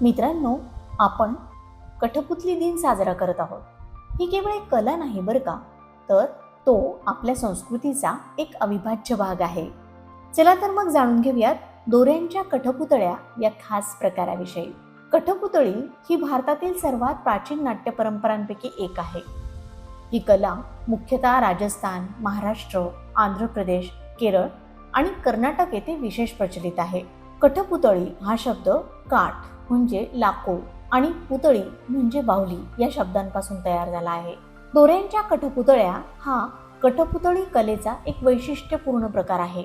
मित्रांनो आपण कठपुतली दिन साजरा करत आहोत. ही केवळ एक कला नाही बरं का? तर तो आपल्या संस्कृतीचा एक अविभाज्य भाग आहे. चला तर मग जाणून घेऊयात दोऱ्यांच्या कठपुतळ्या या खास प्रकाराविषयी. कठपुतळी ही भारतातील सर्वात प्राचीन नाट्य परंपरांपैकी एक आहे. ही कला मुख्यतः राजस्थान महाराष्ट्र आंध्र प्रदेश केरळ आणि कर्नाटक येथे विशेष प्रचलित आहे. कठपुतळी हा शब्द काठ म्हणजे लाकूड आणि पुतळी म्हणजे बाहुली या शब्दांपासून तयार झाला आहे. दोऱ्यांच्या कठपुतळ्या हा कठपुतळी कलेचा एक वैशिष्ट्यपूर्ण प्रकार आहे.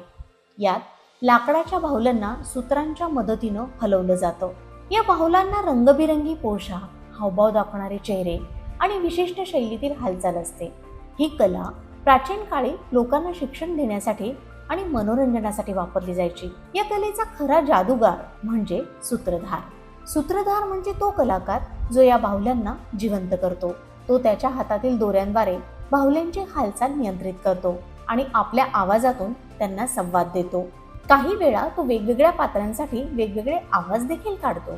यात लाकडाच्या बाहुल्यांना सूत्रांच्या मदतीनं हलवलं जातं. या बाहुलांना रंगबिरंगी पोशाख हावभाव दाखवणारे चेहरे आणि विशिष्ट शैलीतील हालचाल असते. ही कला प्राचीन काळी लोकांना शिक्षण देण्यासाठी आणि मनोरंजनासाठी वापरली जायची. या कलेचा खरा जादूगार म्हणजे सूत्रधार. सूत्रधार म्हणजे तो कलाकार जो या बाहुल्यांना जिवंत करतो. तो त्याच्या हातातील दोऱ्यांद्वारे बाहुल्यांची हालचाल नियंत्रित करतो आणि आपल्या आवाजातून त्यांना संवाद देतो. काही वेळा तो वेगवेगळ्या पात्रांसाठी वेगवेगळे आवाज देखील काढतो.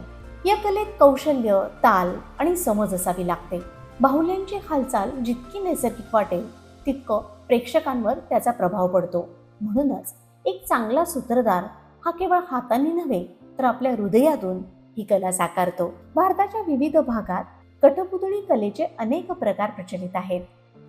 या कलेत कौशल्य ताल आणि समज असावी लागते. बाहुल्यांची हालचाल जितकी नैसर्गिक वाटेल तितकं प्रेक्षकांवर त्याचा प्रभाव पडतो. म्हणूनच एक चांगला सूत्रधार हा केवळ हाताने नव्हे तर आपल्या हृदयातून ही कला साकारतो. भारताच्या विविध भागात कठपुतळी कलेचे अनेक प्रकार प्रचलित आहेत.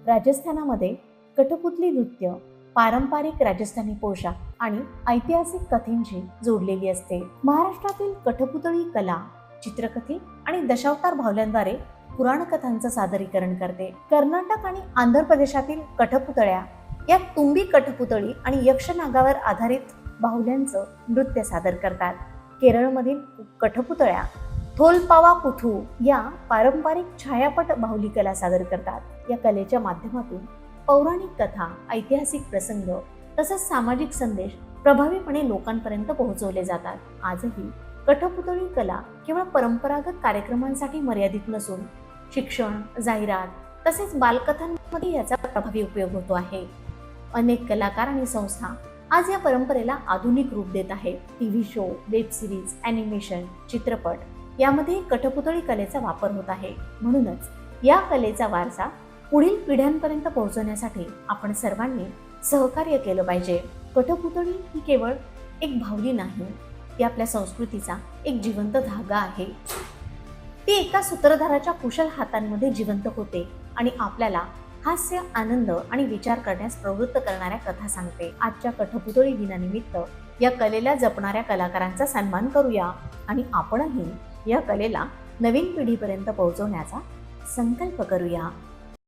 राजस्थानामध्ये कठपुतली नृत्य पारंपरिक राजस्थानी पोशाख आणि ऐतिहासिक कथेंशी जोडलेली असते. महाराष्ट्रातील कठपुतळी कला चित्रकथी आणि दशावतार भावल्यांद्वारे पुराण कथांचं सादरीकरण करते. कर्नाटक आणि आंध्र प्रदेशातील कठपुतळ्या या तुंबी कठपुतळी आणि यक्षनागावर आधारित बाहुल्यांचं नृत्य सादर करतात. केरळमधील कठपुतळ्या थोलपावा कुथू या पारंपरिक छायापट बाहुली कला सादर करतात. या कलेच्या माध्यमातून पौराणिक कथा ऐतिहासिक प्रसंग तसंच सामाजिक संदेश प्रभावीपणे लोकांपर्यंत पोहोचवले जातात. आजही कठपुतळी कला केवळ परंपरागत कार्यक्रमांसाठी मर्यादित नसून शिक्षण जाहिरात तसेच बालकथांमध्ये याचा प्रभावी उपयोग होतो आहे. अनेक कलाकार आणि संस्था आज या परंपरेला आधुनिक रूप देत आहे. T V show web series animation चित्रपट यामध्ये कठपुतळी कलेचा वापर होत आहे. म्हणूनच या कलेचा वारसा पुढील पिढ्यांपर्यंत पोहोचवण्यासाठी आपण सर्वांनी सहकार्य केलं पाहिजे. कठपुतळी ही केवळ एक भावली नाही ती आपल्या संस्कृतीचा एक जिवंत धागा आहे. ती एका सूत्रधाराच्या कुशल हातांमध्ये जिवंत होते आणि आपल्याला हास्य आनंद आणि विचार करण्यास प्रवृत्त करणाऱ्या कथा सांगते. आजच्या कठपुतळी दिनानिमित्त या कलेला जपणाऱ्या कलाकारांचा सन्मान करूया आणि आपणही या कलेला नवीन पिढीपर्यंत पोहोचवण्याचा संकल्प करूया.